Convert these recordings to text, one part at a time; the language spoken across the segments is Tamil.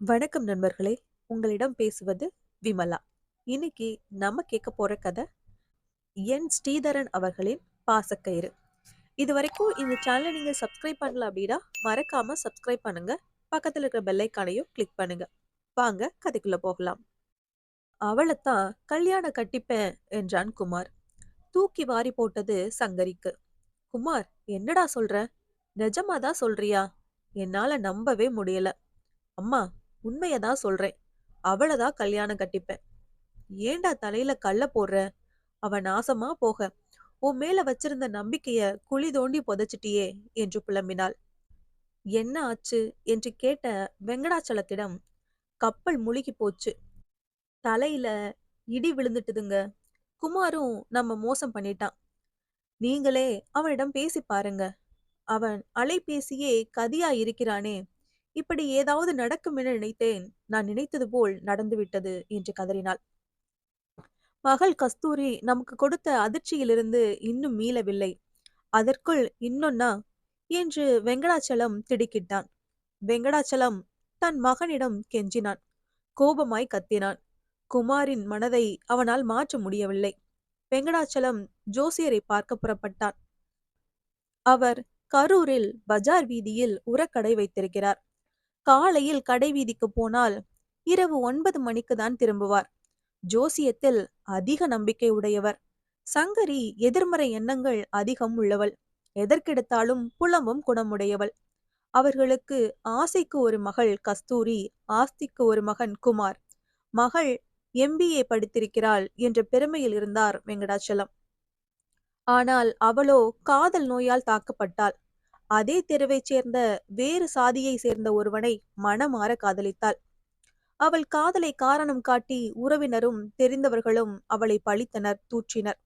வணக்கம் நண்பர்களே. உங்களிடம் பேசுவது விமலா. இன்னைக்கு நம்ம கேட்க போற கதை என் ஸ்ரீதரன் அவர்களின் பாசக்கயிறு. இது வரைக்கும் இந்த சேனலை நீங்க சப்ஸ்கிரைப் பண்ணல அப்படின்னா மறக்காம சப்ஸ்கிரைப் பண்ணுங்க. பக்கத்துல இருக்கிற பெல்லைக்கானையும் கிளிக் பண்ணுங்க. வாங்க கதைக்குள்ள போகலாம். அவளைத்தான் கல்யாணம் கட்டிப்பேன் என்றான் குமார். தூக்கி வாரி போட்டது சங்கரிக்கு. குமார் என்னடா சொல்ற? நிஜமாதான் சொல்றியா? என்னால நம்பவே முடியல. அம்மா உண்மையதான் சொல்றேன். அவளதான் கல்யாணம் கட்டிப்பேன். ஏண்டா தலையில கல்ல போடுற? அவ நாசமா போக. உன் மேல வச்சிருந்த நம்பிக்கைய குழி தோண்டி புதைச்சிட்டியே என்று புலம்பினாள். என்ன ஆச்சு? என்று கேட்ட வெங்கடாச்சலத்திடம் கப்பல் முழுகி போச்சு. தலையில இடி விழுந்துட்டுதுங்க. குமாரும் நம்ம மோசம் பண்ணிட்டான். நீங்களே அவனிடம் பேசி பாருங்க. அவன் அலைபேசியே கதியா இருக்கிறானே இப்படி ஏதாவது நடக்கும் என நினைத்தேன். நான் நினைத்தது போல் நடந்துவிட்டது என்று கதறினாள். மகள் கஸ்தூரி நமக்கு கொடுத்த அதிர்ச்சியிலிருந்து இன்னும் மீளவில்லை. அதற்குள் இன்னொன்னா? என்று வெங்கடாச்சலம் திடுக்கிட்டான். வெங்கடாச்சலம் தன் மகனிடம் கெஞ்சினான். கோபமாய் கத்தினான். குமாரின் மனதை அவனால் மாற்ற முடியவில்லை. வெங்கடாச்சலம் ஜோசியரை பார்க்க புறப்பட்டான். அவர் கரூரில் பஜார் வீதியில் உரக்கடை வைத்திருக்கிறார். காலையில் கடைவீதிக்கு போனால் இரவு ஒன்பது மணிக்கு தான் திரும்புவார். ஜோசியத்தில் அதிக நம்பிக்கை உடையவர். சங்கரி எதிர்மறை எண்ணங்கள் அதிகம் உள்ளவள். எதற்கெடுத்தாலும் புலம்பும் குணமுடையவள். அவர்களுக்கு ஆசைக்கு ஒரு மகள் கஸ்தூரி ஆஸ்திக்கு ஒரு மகன் குமார். மகள் எம்பிஏ படித்திருக்கிறாள் என்ற பெருமையில் இருந்தார் வெங்கடாச்சலம். ஆனால் அவளோ காதல் நோயால் தாக்கப்பட்டாள். அதே தெருவைச் சேர்ந்த வேறு சாதியை சேர்ந்த ஒருவனை மனமாற காதலித்தாள். அவள் காதலை காரணம் காட்டி உறவினரும் தெரிந்தவர்களும் அவளை பழித்தனர் தூற்றினர்.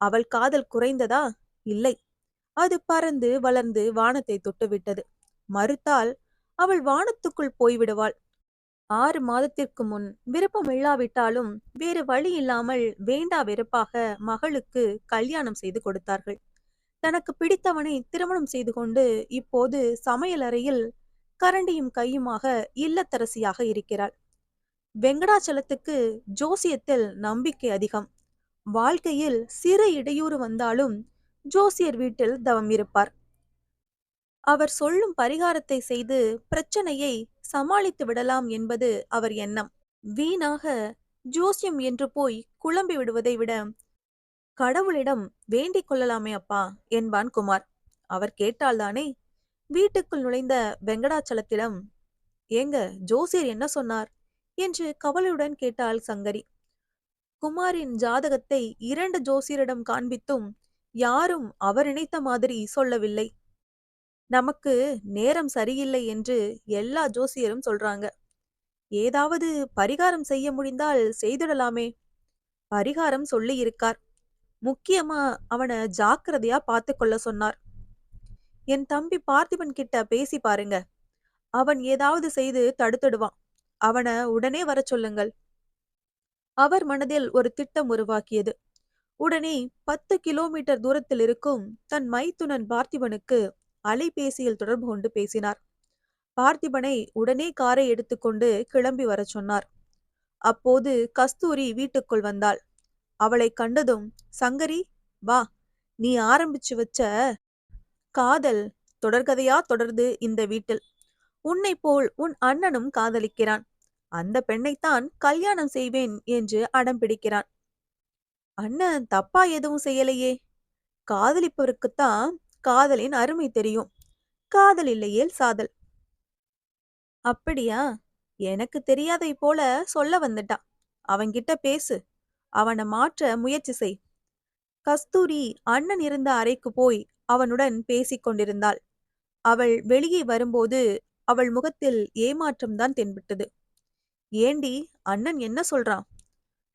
அவள் காதல் குறைந்ததா? இல்லை. அது பறந்து வளர்ந்து வானத்தை தொட்டுவிட்டது. மறுத்தால் அவள் வானத்துக்குள் போய்விடுவாள். ஆறு மாதத்திற்கு முன் விருப்பம் இல்லாவிட்டாலும் வேறு வழி இல்லாமல் வேண்டா வெறுப்பாக மகளுக்கு கல்யாணம் செய்து கொடுத்தார்கள். தனக்கு பிடித்தவனை திருமணம் செய்து கொண்டு இப்போது சமையலறையில் கரண்டியும் கையுமாக இல்லத்தரசியாக இருக்கிறாள். வெங்கடாச்சலத்துக்கு ஜோசியத்தில் நம்பிக்கை அதிகம். வாழ்க்கையில் சிறு இடையூறு வந்தாலும் ஜோசியர் வீட்டில் தவம் இருப்பார். அவர் சொல்லும் பரிகாரத்தை செய்து பிரச்சனையை சமாளித்து விடலாம் என்பது அவர் எண்ணம். வீணாக ஜோசியம் என்று போய் குழம்பி விடுவதை விட கடவுளிடம் வேண்டிக் கொள்ளலாமே அப்பா என்பான் குமார். அவர் கேட்டால்தானே வீட்டுக்குள் நுழைந்த வெங்கடாச்சலத்திடம் ஏங்க ஜோசியர் என்ன சொன்னார்? என்று கவலையுடன் கேட்டாள் சங்கரி. குமாரின் ஜாதகத்தை இரண்டு ஜோசியரிடம் காண்பித்தும் யாரும் அவர் நினைத்த மாதிரி சொல்லவில்லை. நமக்கு நேரம் சரியில்லை என்று எல்லா ஜோசியரும் சொல்றாங்க. ஏதாவது பரிகாரம் செய்ய முடிந்தால் செய்திடலாமே பரிகாரம் சொல்லி இருக்கார் முக்கியமா அவனை ஜாக்கிரதையா பார்த்து கொள்ள சொன்னார். என் தம்பி பார்த்திபன் கிட்ட பேசி பாருங்க. அவன் ஏதாவது செய்து தடுத்துடுவான். அவனை உடனே வர சொல்லுங்கள். அவர் மனதில் ஒரு திட்டம் உருவாக்கியது. உடனே பத்து கிலோமீட்டர் தூரத்தில் இருக்கும் தன் மைத்துனன் பார்த்திபனுக்கு அலைபேசியில் தொடர்பு கொண்டு பேசினார். பார்த்திபனை உடனே காரை எடுத்துக்கொண்டு கிளம்பி வர சொன்னார். அப்போது கஸ்தூரி வீட்டுக்குள் வந்தாள். அவளை கண்டதும் சங்கரி வா நீ ஆரம்பிச்சு வச்ச காதல் தொடர்கதையா தொடர்ந்து இந்த வீட்டில். உன்னை போல் உன் அண்ணனும் காதலிக்கிறான். அந்த பெண்ணைத்தான் கல்யாணம் செய்வேன் என்று அடம் பிடிக்கிறான். அண்ணன் தப்பா எதுவும் செய்யலையே. காதலிப்பவருக்குத்தான் காதலின் அருமை தெரியும். காதல் இல்லையேல் சாதல். அப்படியா? எனக்கு தெரியாதை போல சொல்ல வந்துட்டான். அவன்கிட்ட பேசு. அவனை மாற்ற முயற்சி செய். கஸ்தூரி அண்ணன் இருந்த அறைக்கு போய் அவனுடன் பேசிக் கொண்டிருந்தாள். அவள் வெளியே வரும்போது அவள் முகத்தில் ஏமாற்றம்தான் தென்பட்டது. ஏண்டி அண்ணன் என்ன சொல்றான்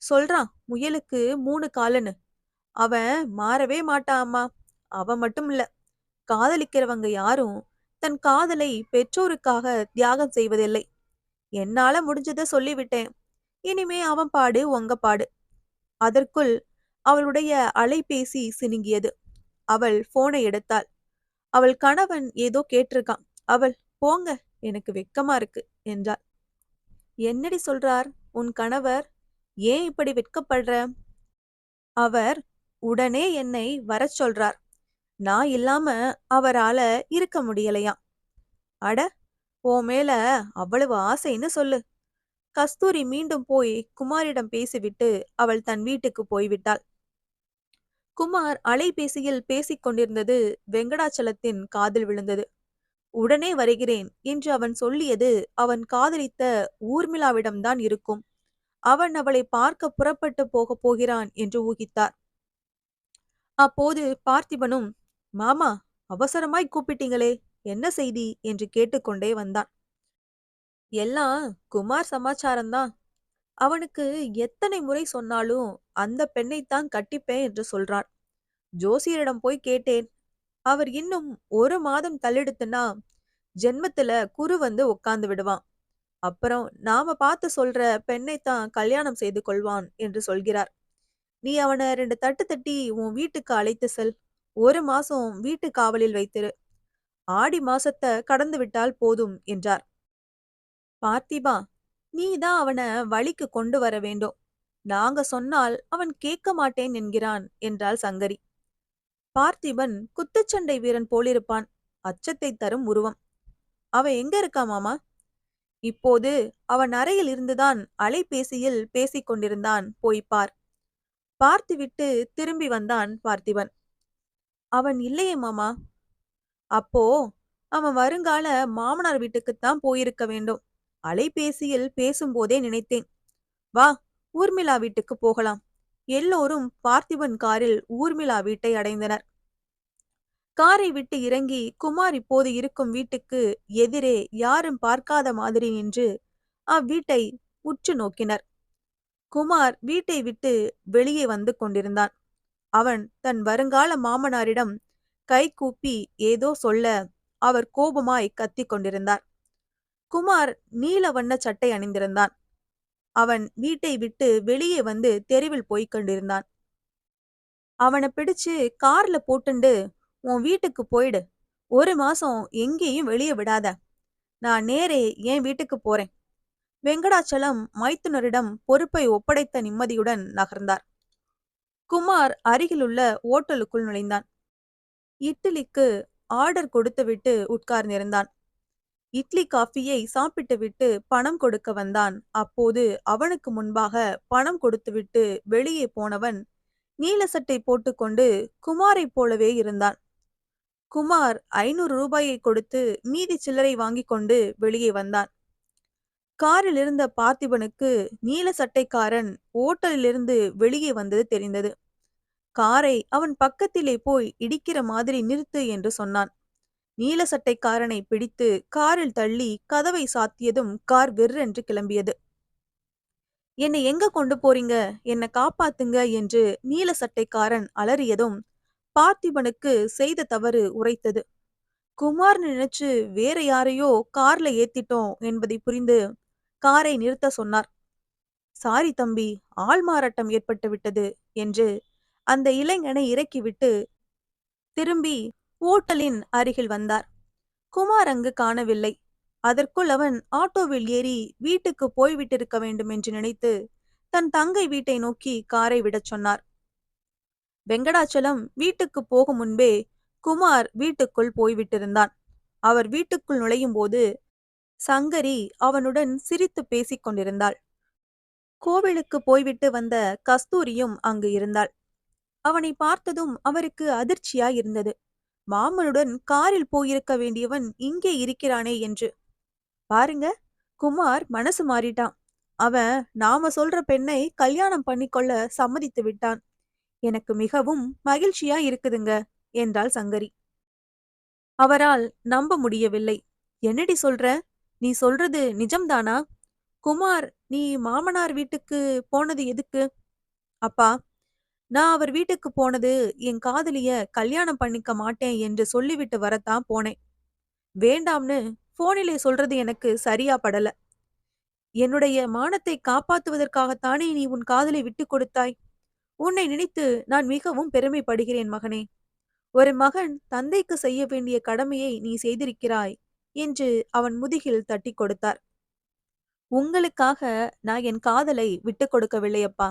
சொல்றான் முயலுக்கு மூணு காலன்னு. அவன் மாறவே மாட்டான் அம்மா அவன் மட்டும் இல்ல. காதலிக்கிறவங்க யாரும் தன் காதலை பெற்றோருக்காக தியாகம் செய்வதில்லை. என்னால முடிஞ்சதை சொல்லிவிட்டேன். இனிமே அவன் பாடு உங்க பாடு. அதற்குள் அவளுடைய அலைபேசி சினுங்கியது. அவள் போனை எடுத்தாள். அவள் கணவன் ஏதோ கேட்டிருக்கான். அவள் போங்க எனக்கு வெக்கமா இருக்கு என்றாள். என்னடி சொல்றார்? உன் கணவர் ஏன் இப்படி வெட்கப்படுற? அவர் உடனே என்னை வரச் சொல்றார். நான் இல்லாம அவரால இருக்க முடியலையாம். அட ஓ மேல அவ்வளவு ஆசைன்னு சொல்லு. கஸ்தூரி மீண்டும் போய் குமாரிடம் பேசிவிட்டு அவள் தன் வீட்டுக்கு போய்விட்டாள். குமார் அலைபேசியில் பேசிக் கொண்டிருந்தது வெங்கடாச்சலத்தின் காதில் விழுந்தது. உடனே வருகிறேன் என்று அவன் சொல்லியது அவன் காதலித்த ஊர்மிளாவிடம்தான் இருக்கும். அவன் அவளை பார்க்க புறப்பட்டு போகப் போகிறான் என்று ஊகித்தார். அப்போது பார்த்திபனும் மாமா அவசரமாய் கூப்பிட்டீங்களே என்ன செய்தி? என்று கேட்டுக்கொண்டே வந்தான். எல்லாம் குமார் சமாச்சாரம்தான் அவனுக்கு எத்தனை முறை சொன்னாலும் அந்த பெண்ணைத்தான் கட்டிப்பேன் என்று சொல்றான் ஜோசியரிடம் போய் கேட்டேன். அவர் இன்னும் ஒரு மாதம் தள்ளெடுத்துனா ஜென்மத்துல குரு வந்து உட்கார்ந்து விடுவான். அப்புறம் நாம பார்த்து சொல்ற பெண்ணைத்தான் கல்யாணம் செய்து கொள்வான் என்று சொல்கிறார். நீ அவனை ரெண்டு தட்டு தட்டி உன் வீட்டுக்கு அழைத்து செல். ஒரு மாசம் வீட்டு காவலில் வைத்திரு. ஆடி மாசத்தை கடந்து விட்டால் போதும் என்றார். பார்த்திபா நீ தான் அவனை வழிக்கு கொண்டு வர வேண்டும். நாங்க சொன்னால் அவன் கேட்க மாட்டேன் என்கிறான் என்றாள் சங்கரி. பார்த்திபன் குத்துச்சண்டை வீரன் போலிருப்பான் அச்சத்தை தரும் உருவம். அவன் எங்க இருக்கா மாமா? இப்போது அவன் அறையில் இருந்துதான் அலைபேசியில் பேசிக் கொண்டிருந்தான் போய் பார். பார்த்துவிட்டு திரும்பி வந்தான் பார்த்திபன். அவன் இல்லையே மாமா. அப்போ அவன் வருங்கால மாமனார் வீட்டுக்குத்தான் போயிருக்க வேண்டும். அலைபேசியில் பேசும்போதே நினைத்தேன். வா ஊர்மிளா வீட்டுக்கு போகலாம். எல்லோரும் பார்த்திபன் காரில் ஊர்மிளா வீட்டை அடைந்தனர். காரை விட்டு இறங்கி குமார் இப்போது இருக்கும் வீட்டுக்கு எதிரே யாரும் பார்க்காத மாதிரி நின்று அவ்வீட்டை உற்று நோக்கினர். குமார் வீட்டை விட்டு வெளியே வந்து கொண்டிருந்தான். அவன் தன் வருங்கால மாமனாரிடம் கை கூப்பி ஏதோ சொல்ல அவர் கோபமாய் கத்திக் கொண்டிருந்தார். குமார் நீல வண்ண சட்டை அணிந்திருந்தான். அவன் வீட்டை விட்டு வெளியே வந்து தெருவில் போய்க் கொண்டிருந்தான். அவனை பிடிச்சு கார்ல போட்டுண்டு உன் வீட்டுக்கு போயிடு. ஒரு மாசம் எங்கேயும் வெளியே விடாத. நான் நேரே என் வீட்டுக்கு போறேன். வெங்கடாச்சலம் மைத்துனரிடம் பொறுப்பை ஒப்படைத்த நிம்மதியுடன் நகர்ந்தார். குமார் அருகிலுள்ள ஓட்டலுக்குள் நுழைந்தான். இட்லிக்கு ஆர்டர் கொடுத்துவிட்டு உட்கார்ந்திருந்தான். இட்லி காஃபியை சாப்பிட்டுவிட்டு பணம் கொடுக்க வந்தான். அப்போது அவனுக்கு முன்பாக பணம் கொடுத்துவிட்டு வெளியே போனவன் நீல சட்டை போட்டுக்கொண்டு குமாரைப் போலவே இருந்தான். குமார் ஐநூறு ரூபாயை கொடுத்து மீதி சில்லறை வாங்கி கொண்டு வெளியே வந்தான். காரில் இருந்த பார்த்திபனுக்கு நீல சட்டைக்காரன் ஓட்டலிலிருந்து வெளியே வந்தது தெரிந்தது. காரை அவன் பக்கத்திலே போய் இடிக்கிற மாதிரி நிறுத்து என்று சொன்னான். நீல சட்டைக்காரனை பிடித்து காரில் தள்ளி கதவை சாத்தியதும் கார் வெர்ரென்று கிளம்பியது. என்னை எங்க கொண்டு போறீங்க? என்னை காப்பாத்துங்க என்று நீல சட்டைக்காரன் அலறியதும் பார்த்திபனுக்கு செய்த தவறு உரைத்தது. குமார் நினைச்சு வேற யாரையோ கார்ல ஏத்திட்டோம் என்பதை புரிந்து காரை நிறுத்த சொன்னார். சாரி தம்பி ஆள் மாறாட்டம் ஏற்பட்டு விட்டது என்று அந்த இளைஞனை இறக்கிவிட்டு திரும்பி ஓட்டலின் அருகில் வந்தார். குமார் அங்கு காணவில்லை. அதற்குள் அவன் ஆட்டோவில் ஏறி வீட்டுக்கு போய்விட்டிருக்க வேண்டும் என்று நினைத்து தன் தங்கை வீட்டை நோக்கி காரை விடச் சொன்னார். வெங்கடாச்சலம் வீட்டுக்கு போகும் முன்பே குமார் வீட்டுக்குள் போய்விட்டிருந்தான். அவர் வீட்டுக்குள் நுழையும் போது சங்கரி அவனுடன் சிரித்து பேசிக் கொண்டிருந்தாள். கோவிலுக்கு போய்விட்டு வந்த கஸ்தூரியும் அங்கு இருந்தாள். அவனை பார்த்ததும் அவருக்கு அதிர்ச்சியாய் இருந்தது. மாமனுடன் காரில் போயிருக்க வேண்டியவன் இங்கே இருக்கிறானே என்று. பாருங்க குமார் மனசு மாறிட்டான். அவன் நாம சொல்ற பெண்ணை கல்யாணம் பண்ணிக்கொள்ள சம்மதித்து விட்டான். எனக்கு மிகவும் மகிழ்ச்சியா இருக்குதுங்க என்றாள் சங்கரி. அவரால் நம்ப முடியவில்லை. என்னடி சொல்ற? நீ சொல்றது நிஜம்தானா? குமார் நீ மாமனார் வீட்டுக்கு போனது எதுக்கு? அப்பா நான் அவர் வீட்டுக்கு போனது என் காதலிய கல்யாணம் பண்ணிக்க மாட்டேன் என்று சொல்லிவிட்டு வரத்தான் போனேன். வேண்டாம்னு போனிலே சொல்றது எனக்கு சரியா படல. என்னுடைய மானத்தை காப்பாத்துவதற்காகத்தானே நீ உன் காதலை விட்டுக் கொடுத்தாய். உன்னை நினைத்து நான் மிகவும் பெருமைப்படுகிறேன் மகனே. ஒரு மகன் தந்தைக்கு செய்ய வேண்டிய கடமையை நீ செய்திருக்கிறாய் என்று அவன் முதுகில் தட்டி கொடுத்தார். உங்களுக்காக நான் என் காதலை விட்டுக் கொடுக்கவில்லையப்பா.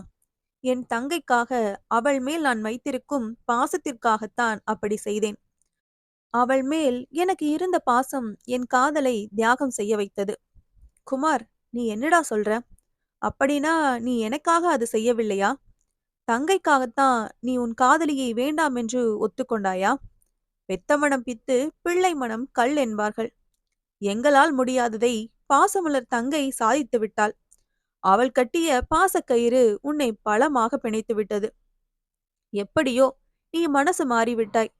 என் தங்கைக்காக அவள் மேல் நான் வைத்திருக்கும் பாசத்திற்காகத்தான் அப்படி செய்தேன். அவள் மேல் எனக்கு இருந்த பாசம் என் காதலை தியாகம் செய்ய வைத்தது. குமார் நீ என்னடா சொல்ற? அப்படின்னா நீ எனக்காக அது செய்யவில்லையா? தங்கைக்காகத்தான் நீ உன் காதலியை வேண்டாம் என்று ஒத்துக்கொண்டாயா? பெத்த மனம் பித்து பிள்ளை மனம் கல் என்பார்கள். எங்களால் முடியாததை பாசமலர் தங்கை சாதித்து விட்டாள். அவள் கட்டிய பாசக்கயிறு உன்னை பலமாக பிணைத்து விட்டது. எப்படியோ நீ மனசு மாறிவிட்டாய்.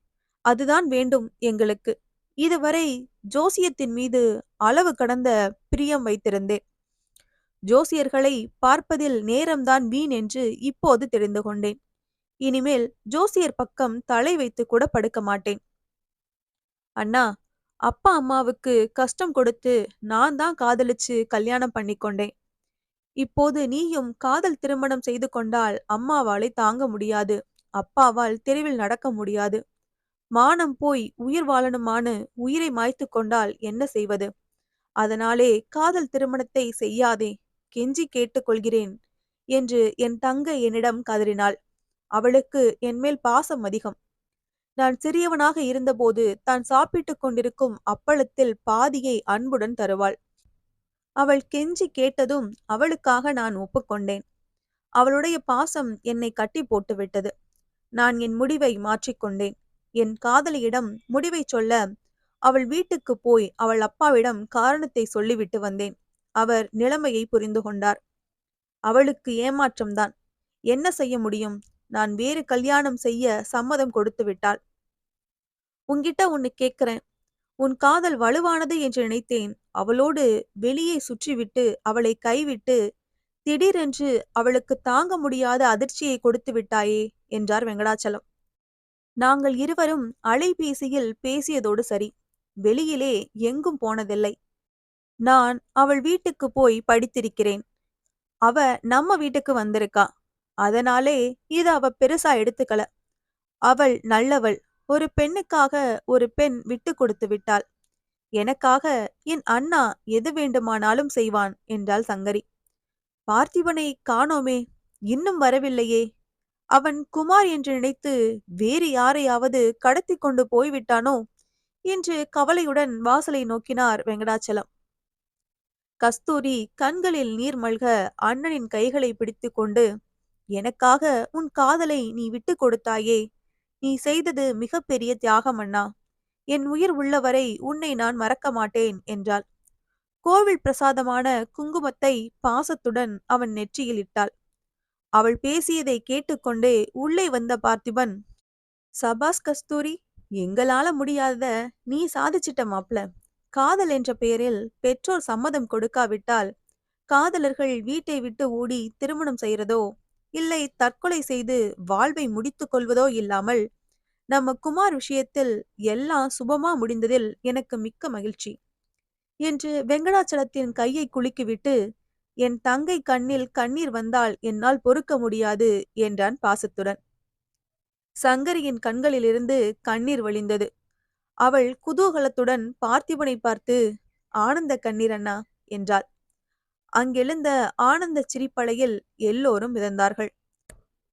அதுதான் வேண்டும் எங்களுக்கு. இதுவரை ஜோசியத்தின் மீது அளவு கடந்த பிரியம் வைத்திருந்தேன். ஜோசியர்களை பார்ப்பதில் நேரம்தான் வீண் என்று இப்போது தெரிந்து கொண்டேன். இனிமேல் ஜோசியர் பக்கம் தலை வைத்து கூட படுக்க மாட்டேன். அண்ணா அப்பா அம்மாவுக்கு கஷ்டம் கொடுத்து நான் தான் காதலிச்சு கல்யாணம் பண்ணிக்கொண்டேன். இப்போது நீயும் காதல் திருமணம் செய்து கொண்டால் அம்மாவாலை தாங்க முடியாது. அப்பாவால் தெருவில் நடக்க முடியாது. மானம் போய் உயிர் வாழணுமான்னு உயிரை மாய்த்து கொண்டால் என்ன செய்வது? அதனாலே காதல் திருமணத்தை செய்யாதே கெஞ்சி கேட்டுக்கொள்கிறேன் என்று என் தங்கை என்னிடம் கதறினாள். அவளுக்கு என்மேல் பாசம் அதிகம். நான் சிறியவனாக இருந்தபோது தான் சாப்பிட்டுக் கொண்டிருக்கும் அப்பளத்தில் பாதியை அன்புடன் தருவாள். அவள் கெஞ்சி கேட்டதும் அவளுக்காக நான் ஒப்புக்கொண்டேன். அவளுடைய பாசம் என்னை கட்டி போட்டுவிட்டது. நான் என் முடிவை மாற்றிக்கொண்டேன். என் காதலியிடம் முடிவை சொல்ல அவள் வீட்டுக்கு போய் அவள் அப்பாவிடம் காரணத்தை சொல்லிவிட்டு வந்தேன். அவர் நிலைமையை புரிந்து கொண்டார். அவளுக்கு ஏமாற்றம்தான். என்ன செய்ய முடியும்? நான் வேறு கல்யாணம் செய்ய சம்மதம் கொடுத்து விட்டாள். உன்கிட்ட ஒன்னு கேட்கிறேன் உன் காதல் வலுவானது என்று நினைத்தேன். அவளோடு வெளியே சுற்றிவிட்டு அவளை கைவிட்டு திடீரென்று அவளுக்கு தாங்க முடியாத அதிர்ச்சியை கொடுத்து விட்டாயே என்றார் வெங்கடாச்சலம். நாங்கள் இருவரும் அலைபேசியில் பேசியதோடு சரி வெளியிலே எங்கும் போனதில்லை. நான் அவள் வீட்டுக்கு போய் படித்திருக்கிறேன். அவ நம்ம வீட்டுக்கு வந்திருக்கா. அதனாலே இது அவ பெருசா எடுத்துக்கல. அவள் நல்லவள். ஒரு பெண்ணுக்காக ஒரு பெண் விட்டு கொடுத்து விட்டாள். எனக்காக என் அண்ணா எது வேண்டுமானாலும் செய்வான் என்றாள் சங்கரி. பார்த்திபனை காணோமே இன்னும் வரவில்லையே. அவன் குமார் என்று நினைத்து வேறு யாரையாவது கடத்தி கொண்டு போய்விட்டானோ என்று கவலையுடன் வாசலை நோக்கினார் வெங்கடாச்சலம். கஸ்தூரி கண்களில் நீர் மல்க அண்ணனின் கைகளை பிடித்து கொண்டு எனக்காக உன் காதலை நீ விட்டு கொடுத்தாயே நீ செய்தது மிகப்பெரிய தியாகம் அண்ணா. என் உயிர் உள்ளவரை உன்னை நான் மறக்க மாட்டேன் என்றாள். கோவில் பிரசாதமான குங்குமத்தை பாசத்துடன் அவன் நெற்றியில் இட்டாள். அவள் பேசியதை கேட்டுக்கொண்டே உள்ளே வந்த பார்த்திபன் சபாஸ் கஸ்தூரி எங்களால முடியாத நீ சாதிச்சிட்ட மாப்ள. காதல் என்ற பெயரில் பெற்றோர் சம்மதம் கொடுக்காவிட்டால் காதலர்கள் வீட்டை விட்டு ஓடி திருமணம் செய்கிறதோ இல்லை தற்கொலை செய்து வாழ்வை முடித்துக் கொள்வதோ இல்லாமல் நம்ம குமார் விஷயத்தில் எல்லாம் சுபமா முடிந்ததில் எனக்கு மிக்க மகிழ்ச்சி. என்று வெங்கடாச்சலத்தின் கையை குலுக்கிவிட்டு என் தங்கை கண்ணில் கண்ணீர் வந்தால் என்னால் பொறுக்க முடியாது என்றான் பாசத்துடன். சங்கரியின் கண்களிலிருந்து கண்ணீர் வழிந்தது. அவள் குதூகலத்துடன் பார்த்திபனை பார்த்து ஆனந்த கண்ணீர் அண்ணா என்றாள். அங்கெழுந்த ஆனந்த சிரிப்பலையில் எல்லோரும் மிதந்தார்கள்.